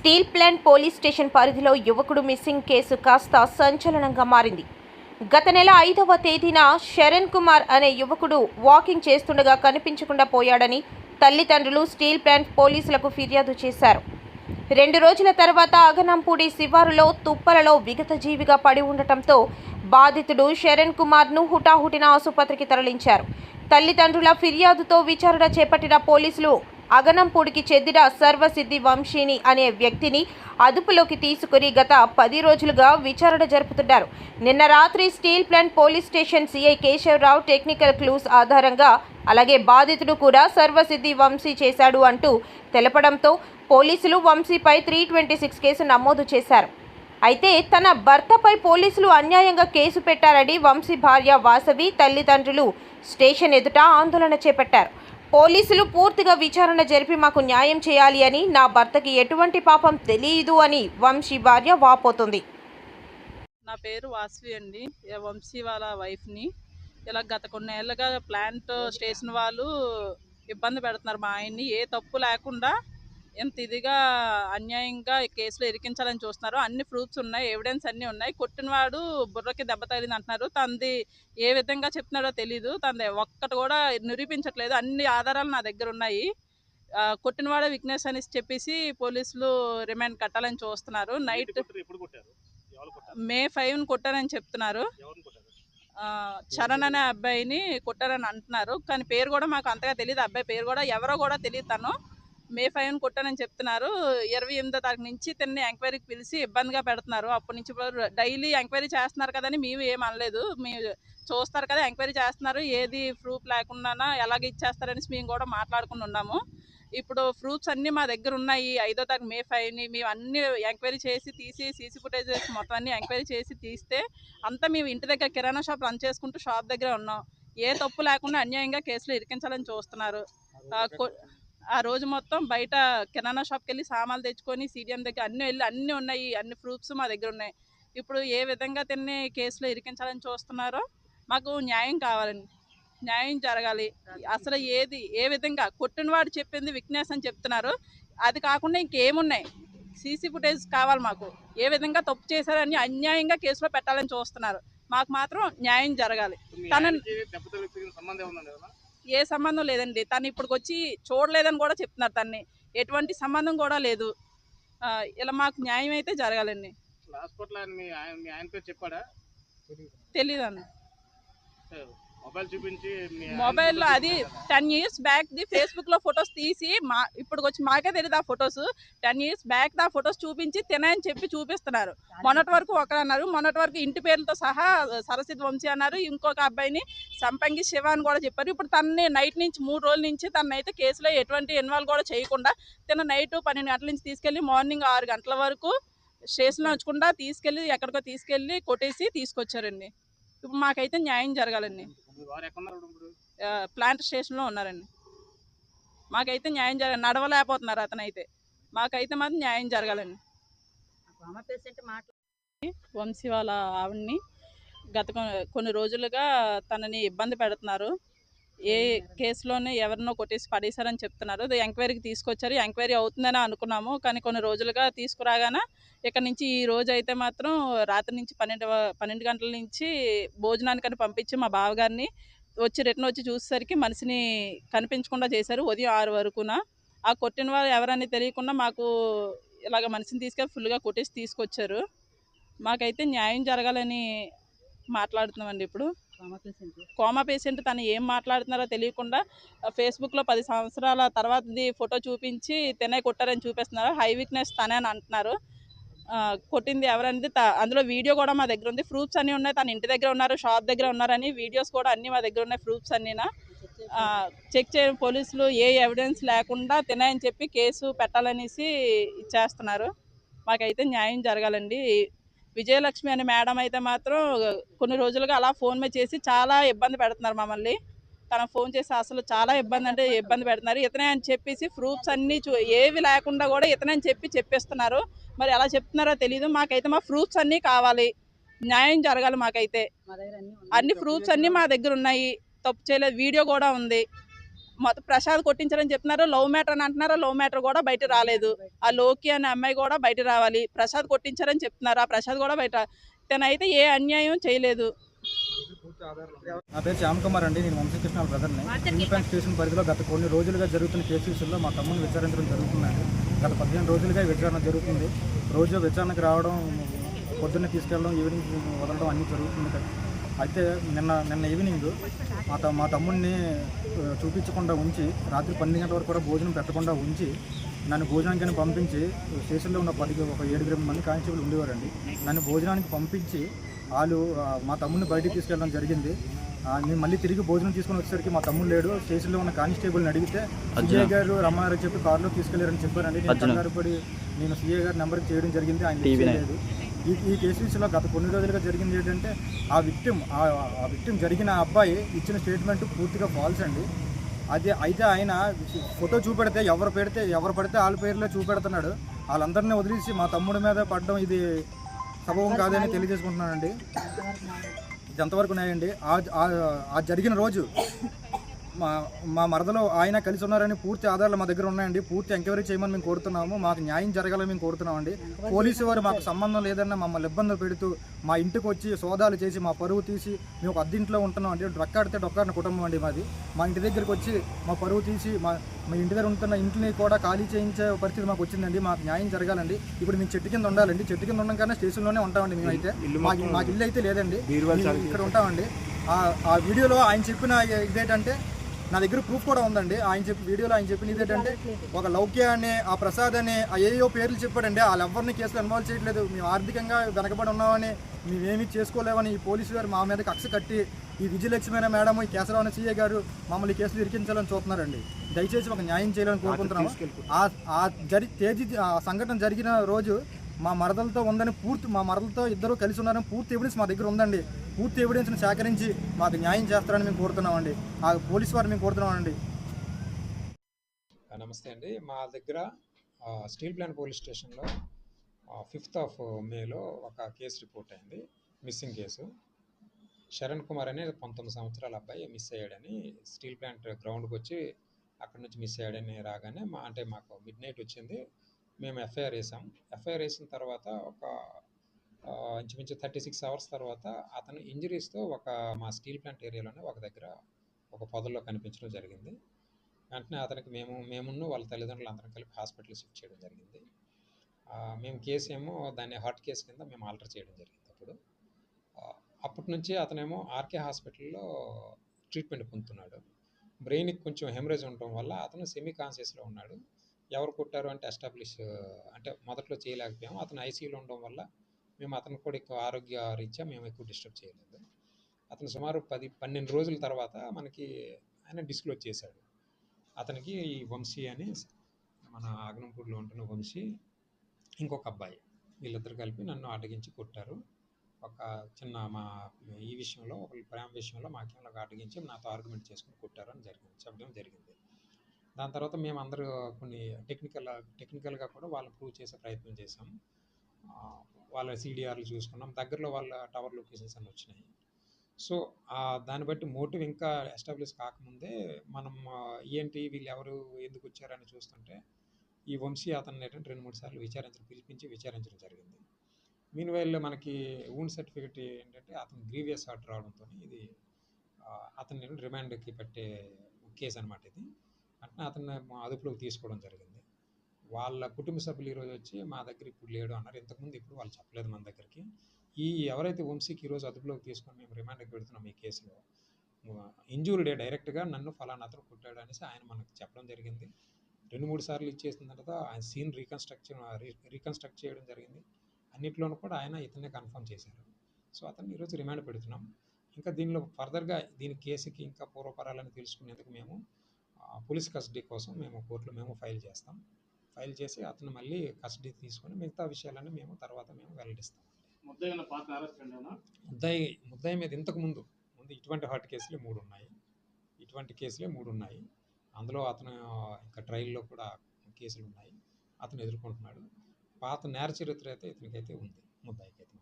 Steel plant police station పరిధిలో యువకుడు missing case కాస్త సంచలనంగా మారింది. గత నెల ఐదవ తేదీన శరణ్ కుమార్ అనే యువకుడు వాకింగ్ చేస్తుండగా కనిపించకుండా పోయాడని తల్లిదండ్రులు స్టీల్ ప్లాంట్ పోలీసులకు ఫిర్యాదు చేశారు. రెండు రోజుల తర్వాత అగనంపూడి శివారులో తుప్పలలో విగతజీవిగా పడి ఉండటంతో బాధితుడు శరణ్ కుమార్ను హుటాహుటిన ఆసుపత్రికి తరలించారు. తల్లిదండ్రుల ఫిర్యాదుతో విచారణ చేపట్టిన పోలీసులు అగనంపూడికి చెందిన సర్వసిద్ధి వంశీని అనే వ్యక్తిని అదుపులోకి తీసుకుని గత పది రోజులుగా విచారణ జరుపుతున్నారు. నిన్న రాత్రి steel plant police station CI Keshavarao technical clues ఆధారంగా అలాగే బాధితుడు కూడా సర్వసిద్ధి వంశీ చేశాడు అంటూ తెలపడంతో పోలీసులు వంశీపై త్రీ ట్వంటీ సిక్స్ కేసు నమోదు చేశారు. అయితే తన భర్తపై పోలీసులు అన్యాయంగా కేసు పెట్టారని వంశీ భార్య వాసవి తల్లిదండ్రులు స్టేషన్ ఎదుట ఆందోళన చేపట్టారు. పోలీసులు పూర్తిగా విచారణ జరిపి మాకు న్యాయం చేయాలి అని నా భర్తకి ఎటువంటి పాపం తెలియదు అని వంశీ భార్య వాపోతుంది. నా పేరు వాసవి అండి. వంశీ వాళ్ళ వైఫ్ని ఇలా గత కొన్నేళ్ళుగా ప్లాంట్ స్టేషన్ వాళ్ళు ఇబ్బంది పెడుతున్నారు మా ఆయన్ని. ఏ తప్పు లేకుండా ఎంత ఇదిగా అన్యాయంగా కేసులో ఇరికించాలని చూస్తున్నారు అన్ని ప్రూఫ్స్ ఉన్నాయి ఎవిడెన్స్ అన్నీ ఉన్నాయి. కొట్టినవాడు బుర్రకి దెబ్బ తగిలింది అంటున్నారు. తనది ఏ విధంగా చెప్తున్నాడో తెలీదు. తనది ఒక్కటి కూడా నిరూపించట్లేదు. అన్ని ఆధారాలు నా దగ్గర ఉన్నాయి. కొట్టినవాడే విక్నెస్ అని చెప్పేసి పోలీసులు రిమాండ్ కట్టాలని చూస్తున్నారు. నైట్ మే ఫైవ్ని కొట్టారని చెప్తున్నారు. చరణ్ అనే అబ్బాయిని కొట్టారని అంటున్నారు. కానీ పేరు కూడా మాకు అంతగా తెలియదు అబ్బాయి పేరు కూడా ఎవరో కూడా తెలియదు తను. మే ఫైవ్ కొట్టానని చెప్తున్నారు. ఇరవై ఎనిమిదో తారీఖు నుంచి తిన్ని ఎంక్వైరీకి పిలిచి ఇబ్బందిగా పెడుతున్నారు. అప్పటి నుంచి డైలీ ఎంక్వైరీ చేస్తున్నారు కదని మేము ఏం అనలేదు. మీరు చూస్తారు కదా ఎంక్వైరీ చేస్తున్నారు. ఏది ప్రూఫ్ లేకుండా ఎలాగ ఇచ్చేస్తారని మేము కూడా మాట్లాడుకుని ఉన్నాము. ఇప్పుడు ప్రూఫ్స్ అన్నీ మా దగ్గర ఉన్నాయి. ఐదో తారీఖు మే ఫైవ్ని మేము అన్ని ఎంక్వైరీ చేసి తీసి సీసీ ఫుటేజ్ మొత్తం అన్ని ఎంక్వైరీ చేసి తీస్తే అంతా మేము ఇంటి దగ్గర కిరాణా షాప్ రన్ చేసుకుంటూ షాప్ దగ్గర ఉన్నాం. ఏ తప్పు లేకుండా అన్యాయంగా కేసులు ఇరికించాలని చూస్తున్నారు. ఆ, రోజు మొత్తం బయట కిరాణా షాప్కి వెళ్ళి సామాన్లు తెచ్చుకొని సీడియం దగ్గర అన్నీ వెళ్ళి అన్నీ ఉన్నాయి. అన్ని ప్రూఫ్స్ మా దగ్గర ఉన్నాయి. ఇప్పుడు ఏ విధంగా తిన్ని కేసులో ఇరికించాలని చూస్తున్నారో మాకు న్యాయం కావాలండి. న్యాయం జరగాలి. అసలు ఏది ఏ విధంగా కొట్టినవాడు చెప్పింది విక్నెస్ అని చెప్తున్నారు. అది కాకుండా ఇంకేమున్నాయి? సీసీ ఫుటేజ్ కావాలి మాకు. ఏ విధంగా తప్పు చేశారని అన్యాయంగా కేసులో పెట్టాలని చూస్తున్నారు. మాకు మాత్రం న్యాయం జరగాలి. తనని- ఏ సంబంధం లేదండి. తను ఇప్పటికి వచ్చి చూడలేదని కూడా చెప్తున్నారు తన్ని. ఎటువంటి సంబంధం కూడా లేదు. ఇలా మాకు న్యాయం అయితే జరగాలండి. హాస్పిటల్ చెప్పాడా? తెలీదు అన్న మొబైల్లో అది? టెన్ ఇయర్స్ బ్యాక్ ది ఫేస్బుక్లో ఫొటోస్ తీసి మా ఇప్పుడు వచ్చి మాకే తెలియదు ఆ ఫొటోస్. టెన్ ఇయర్స్ బ్యాక్ ఆ ఫొటోస్ చూపించి తినని చెప్పి చూపిస్తున్నారు. మొన్నటి వరకు ఒకరు అన్నారు మొన్నటి వరకు ఇంటి పేర్లతో సహా సరస్వతి వంశీ అన్నారు ఇంకొక అబ్బాయిని సంపంగి శివ అని కూడా చెప్పారు. ఇప్పుడు తనని నైట్ నుంచి మూడు రోజుల నుంచి తనని అయితే కేసులో ఎటువంటి ఇన్వాల్వ్ కూడా చేయకుండా తిన నైట్ పన్నెండు గంటల నుంచి తీసుకెళ్ళి మార్నింగ్ ఆరు గంటల వరకు స్టేషన్లో ఉంచకుండా తీసుకెళ్ళి ఎక్కడికో తీసుకెళ్ళి కొట్టేసి తీసుకొచ్చారండి. ఇప్పుడు మాకైతే న్యాయం జరగాలండి. ప్లాంట్ స్టేషన్లో ఉన్నారండి. మాకైతే న్యాయం జరగ నడవలేకపోతున్నారు అతనైతే. మాకైతే మాత్రం న్యాయం జరగాలండి. వంశీ వాళ్ళ ఆవిడ్ని గత కొన్ని రోజులుగా తనని ఇబ్బంది పెడుతున్నారు. ఏ కేసులోనే ఎవరినో కొట్టేసి పడేశారని చెప్తున్నారు. అది ఎంక్వైరీకి తీసుకొచ్చారు. ఎంక్వైరీ అవుతుందని అనుకున్నాము. కానీ కొన్ని రోజులుగా తీసుకురాగానే ఇక్కడ నుంచి ఈ రోజు అయితే మాత్రం రాత్రి నుంచి పన్నెండు పన్నెండు గంటల నుంచి భోజనానికని పంపించి మా బావగారిని వచ్చి రిటర్న్ వచ్చి చూసేసరికి మనిషిని కనిపించకుండా చేశారు ఉదయం ఆరు వరకున. ఆ కొట్టిన వారు ఎవరని తెలియకుండా మాకు ఇలాగ మనిషిని తీసుకెళ్ళి ఫుల్గా కొట్టేసి తీసుకొచ్చారు. మాకైతే న్యాయం జరగాలని మాట్లాడుతున్నామండి ఇప్పుడు. Coma patient. తను ఏం మాట్లాడుతున్నారో తెలియకుండా ఫేస్బుక్లో పది సంవత్సరాల తర్వాతది ఫోటో చూపించి తినే కొట్టారని చూపిస్తున్నారు. హై వీక్నెస్ తనే అని అంటున్నారు. కొట్టింది ఎవరనేది త- అందులో వీడియో కూడా మా దగ్గర ఉంది. ప్రూఫ్స్ అన్నీ ఉన్నాయి. తన ఇంటి దగ్గర ఉన్నారు షాప్ దగ్గర ఉన్నారని వీడియోస్ కూడా అన్నీ మా దగ్గర ఉన్నాయి ప్రూఫ్స్ అన్నీనా. చెక్ చేయడం పోలీసులు ఏ ఎవిడెన్స్ లేకుండా తినాయని చెప్పి కేసు పెట్టాలనేసి ఇచ్చేస్తున్నారు. మాకైతే న్యాయం జరగాలండి. విజయలక్ష్మి అనే మేడం అయితే మాత్రం కొన్ని రోజులుగా అలా ఫోన్ మీద చేసి చాలా ఇబ్బంది పెడుతున్నారు మమ్మల్ని. తన ఫోన్ చేసి అసలు చాలా ఇబ్బంది అంటే ఇబ్బంది పెడుతున్నారు. ఇతనే అని చెప్పేసి ప్రూఫ్స్ అన్నీ చూ ఏవి లేకుండా కూడా ఇతనే అని చెప్పి చెప్పేస్తున్నారు. మరి ఎలా చెప్తున్నారో తెలియదు మాకైతే మా ప్రూఫ్స్ అన్నీ కావాలి. న్యాయం జరగాలి మాకైతే. అన్ని ప్రూఫ్స్ అన్నీ మా దగ్గర ఉన్నాయి. తప్పు చేయలేదు. వీడియో కూడా ఉంది. మొత్తం ప్రసాద్ కొట్టించారని చెప్తున్నారు లవ్ మ్యాటర్ అని అంటున్నారు లవ్ మ్యాటర్ కూడా బయట రాలేదు. ఆ లోకి అనే అమ్మాయి కూడా బయట రావాలి. ప్రసాద్ కొట్టించారని చెప్తున్నారు. ఆ ప్రసాద్ కూడా బయట తనైతే ఏ అన్యాయం చేయలేదు. నా పేరు శ్యామ్ కుమార్ అండి. నేను వంశీకృష్ణ బ్రదర్ని. ఇండిపెండెన్స్ స్టేషన్ పరిధిలో గత కొన్ని రోజులుగా జరుగుతున్న కేసుల్లో మా తమ్ముని విచారించడం జరుగుతుందండి. గత పదిహేను రోజులుగా విచారణ జరుగుతుంది. రోజు విచారణకు రావడం పొద్దున్నే తీసుకెళ్ళడం ఈవినింగ్ వదలడం అన్నీ జరుగుతుంది. కదా. అయితే నిన్న నిన్న ఈవినింగ్ మా మా తమ్ముడిని చూపించకుండా ఉంచి రాత్రి పన్నెండు గంటల వరకు కూడా భోజనం పెట్టకుండా ఉంచి నన్ను భోజనానికి పంపించి స్టేషన్లో ఉన్న పది ఒక ఏడుగురు మంది కానిస్టేబుల్ ఉండేవారండి. నన్ను భోజనానికి పంపించి వాళ్ళు మా తమ్ముడిని బయటికి తీసుకెళ్ళడం జరిగింది. నేను మళ్ళీ తిరిగి భోజనం తీసుకొని వచ్చేసరికి మా తమ్ముడు లేడు. స్టేషన్లో ఉన్న కానిస్టేబుల్ని అడిగితే సిఐ గారు రమ్మన్నారని చెప్పి కారులో తీసుకెళ్ళారని చెప్పారండి. నేను కంగారు పడి నేను సిఐ గారి నెంబర్కి చేయడం జరిగింది. ఆయన చేయలేదు. ఈ ఈ కేసు విషయంలో గత కొన్ని రోజులుగా జరిగింది ఏంటంటే ఆ విక్టిమ్ ఆ విక్టిమ్ జరిగిన అబ్బాయి ఇచ్చిన స్టేట్మెంట్ పూర్తిగా ఫాల్స్ అండి. అది అయితే ఆయన ఫోటో చూపెడితే ఎవరు పెడితే ఎవరు పడితే వాళ్ళ పేర్లే చూపెడుతున్నాడు. వాళ్ళందరినీ వదిలేసి మా తమ్ముడి మీద పడడం ఇది సబబం కాదని తెలియజేసుకుంటున్నానండి. ఇది ఎంతవరకు ఉన్నాయండి ఆ జరిగిన రోజు మా మా మరదలో ఆయన కలిసి ఉన్నారని పూర్తి ఆధారాలు మా దగ్గర ఉన్నాయండి. పూర్తి ఎంక్వైరీ చేయమని మేము కోరుతున్నాము. మాకు న్యాయం జరగాలని మేము కోరుతున్నామండి. పోలీసు వారు మాకు సంబంధం లేదన్న మమ్మల్ని ఇబ్బందులు పెడుతూ మా ఇంటికి వచ్చి సోదాలు చేసి మా పరువు తీసి మేము ఒక అద్దీంట్లో ఉంటున్నాం అండి. డొక్కాడితే డొక్కాడిన కుటుంబం అండి మాది. మా ఇంటి దగ్గరికి వచ్చి మా పరువు తీసి మా మా ఇంటి దగ్గర ఉంటున్న ఇంటిని కూడా ఖాళీ చేయించే పరిస్థితి మాకు వచ్చిందండి. మాకు న్యాయం జరగాలండి. ఇప్పుడు మేము చెట్టు కింద ఉండాలండి. చెట్టు కింద ఉండడం కన్నా స్టేషన్లోనే ఉంటామండి మేము అయితే. మాకు మాకు ఇల్లు అయితే లేదండి. ఇక్కడ ఉంటామండి. ఆ- ఆ వీడియోలో ఆయన చెప్పిన ఇదేంటంటే నా దగ్గర ప్రూఫ్ కూడా ఉందండి. ఆయన చెప్పి వీడియోలో ఆయన చెప్పిన ఇదేంటంటే ఒక లౌక్య అనే ఆ ప్రసాద్ అనే ఆ ఏయో పేర్లు చెప్పాడండి. వాళ్ళు ఎవరిని కేసులో ఇన్వాల్వ్ చేయట్లేదు. మేము ఆర్థికంగా వెనకబడి ఉన్నామని మేమేమి చేసుకోలేమని ఈ పోలీసు గారు మా మీద కక్ష కట్టి ఈ విజయలక్ష్మి అనే మేడం ఈ కేసరావు సీఏ గారు మమ్మల్ని కేసులు ఇరికించాలని చూస్తున్నారండి. దయచేసి ఒక న్యాయం చేయాలని కోరుకుంటున్నాము. ఆ ఆ జరి తేదీ ఆ సంఘటన జరిగిన రోజు మా మరదలతో ఉందని పూర్తి మా మరదలతో ఇద్దరు కలిసి ఉన్నారని పూర్తి ఎవిడెన్స్ మా దగ్గర ఉందండి. పూర్తి ఎవిడెన్స్ని సేకరించి మాకు న్యాయం చేస్తారని మేము కోరుతున్నామండి. ఆ పోలీస్ వారిని మేము కోరుతున్నామండి. నమస్తే అండి. మా దగ్గర స్టీల్ ప్లాంట్ పోలీస్ స్టేషన్లో ఫిఫ్త్ ఆఫ్ మేలో ఒక కేసు రిపోర్ట్ అయింది. Missing case. శరణ్ కుమార్ అనే పంతొమ్మిది సంవత్సరాల అబ్బాయి మిస్ అయ్యాడని స్టీల్ ప్లాంట్ గ్రౌండ్కి వచ్చి అక్కడ నుంచి మిస్ అయ్యాడని రాగానే మా అంటే మాకు మిడ్ నైట్ వచ్చింది. మేము ఎఫ్ఐఆర్ వేసాం. ఎఫ్ఐఆర్ వేసిన తర్వాత ఒక ఇంచుమించు థర్టీ సిక్స్ అవర్స్ తర్వాత అతను ఇంజరీస్తో ఒక మా స్టీల్ ప్లాంట్ ఏరియాలోనే ఒక దగ్గర ఒక పొదల్లో కనిపించడం జరిగింది. వెంటనే అతనికి మేము మేమున్న వాళ్ళ తల్లిదండ్రులు అందరం కలిపి హాస్పిటల్ షిఫ్ట్ చేయడం జరిగింది. మేము కేసు ఏమో దాన్ని హార్ట్ కేసు కింద మేము ఆల్టర్ చేయడం జరిగింది అప్పుడు. అప్పటి నుంచి అతనేమో ఆర్కే హాస్పిటల్లో ట్రీట్మెంట్ పొందుతున్నాడు. బ్రెయిన్కి కొంచెం హెమరేజ్ ఉండటం వల్ల అతను సెమీ కాన్షియస్లో ఉన్నాడు. ఎవరు కొట్టారు అంటే ఎస్టాబ్లిష్ అంటే మొదట్లో చేయలేకపోయాము. అతను ఐసీయూలో ఉండడం వల్ల మేము అతను కూడా ఎక్కువ ఆరోగ్య రీత్యా మేము ఎక్కువ డిస్టర్బ్ చేయలేదు. అతను సుమారు పది పన్నెండు రోజుల తర్వాత మనకి ఆయన డిస్క్లోజ్ చేశాడు. అతనికి ఈ వంశీ అని మన ఆగ్నంపూర్లో ఉంటున్న వంశీ ఇంకొక అబ్బాయి వీళ్ళిద్దరు కలిపి నన్ను అడ్డగించి కొట్టారు. ఒక చిన్న మా ఈ విషయంలో ఒక ప్రేమ విషయంలో మాకేమో అడ్డగించి నాతో ఆర్గ్యుమెంట్ చేసుకుని కొట్టారు అని జరిగింది చెప్పడం జరిగింది. దాని తర్వాత మేము అందరూ కొన్ని టెక్నికల్ టెక్నికల్గా కూడా వాళ్ళు ప్రూవ్ చేసే ప్రయత్నం చేసాం వాళ్ళ సీడీఆర్లు చూసుకున్నాం. దగ్గరలో వాళ్ళ టవర్ లొకేషన్స్ అన్నీ వచ్చినాయి. సో దాన్ని బట్టి మోటివ్ ఇంకా ఎస్టాబ్లిష్ కాకముందే మనం ఏంటి వీళ్ళు ఎవరు ఎందుకు వచ్చారని చూస్తుంటే ఈ వంశీ అతన్ని ఏంటంటే రెండు మూడు సార్లు విచారించడం పిలిపించి విచారించడం జరిగింది. మీన్ వైల్ మనకి ఊన్ సర్టిఫికేట్ ఏంటంటే అతను గ్రీవియస్ హార్ట్ రావడంతో ఇది అతన్ని రిమాండ్కి పెట్టే కేసు అనమాట ఇది. అతన్ని మా అదుపులోకి తీసుకోవడం జరిగింది. వాళ్ళ కుటుంబ సభ్యులు ఈరోజు వచ్చి మా దగ్గర ఇప్పుడు లేడు అన్నారు. ఇంతకుముందు ఇప్పుడు వాళ్ళు చెప్పలేదు మన దగ్గరికి. ఈ ఎవరైతే వంశీకి ఈరోజు అదుపులోకి తీసుకొని మేము రిమాండ్కి పెడుతున్నాం ఈ కేసులో ఇంజూర్డే డైరెక్ట్గా నన్ను ఫలానా అతను కొట్టాడు అనేసి ఆయన మనకు చెప్పడం జరిగింది. రెండు మూడు సార్లు ఇచ్చేసిన తర్వాత ఆయన సీన్ రీకన్స్ట్రక్షన్ రీకన్స్ట్రక్ట్ చేయడం జరిగింది. అన్నిట్లోనూ కూడా ఆయన ఇతనే కన్ఫర్మ్ చేశారు. సో అతన్ని ఈరోజు రిమాండ్ పెడుతున్నాం. ఇంకా దీనిలో ఫర్దర్గా దీని కేసుకి ఇంకా పూర్వపరాలని తెలుసుకునేందుకు మేము పోలీస్ కస్టడీ కోసం మేము కోర్టులో మేము ఫైల్ చేస్తాం. ఫైల్ చేసి అతను మళ్ళీ కస్టడీ తీసుకొని మిగతా విషయాలన్నీ మేము తర్వాత మేము వెల్లడిస్తాం? ముద్దాయి ముద్దాయి మీద ఇంతకు ముందు ముందు ఇటువంటి హార్ట్ కేసులే మూడు ఉన్నాయి. ఇటువంటి కేసులే మూడు ఉన్నాయి. అందులో అతను ఇంకా ట్రయల్లో కూడా కేసులు ఉన్నాయి. అతను ఎదుర్కొంటున్నాడు. పాత నేర చరిత్ర అయితే ఇతనికైతే ఉంది ముద్దాయికి అయితే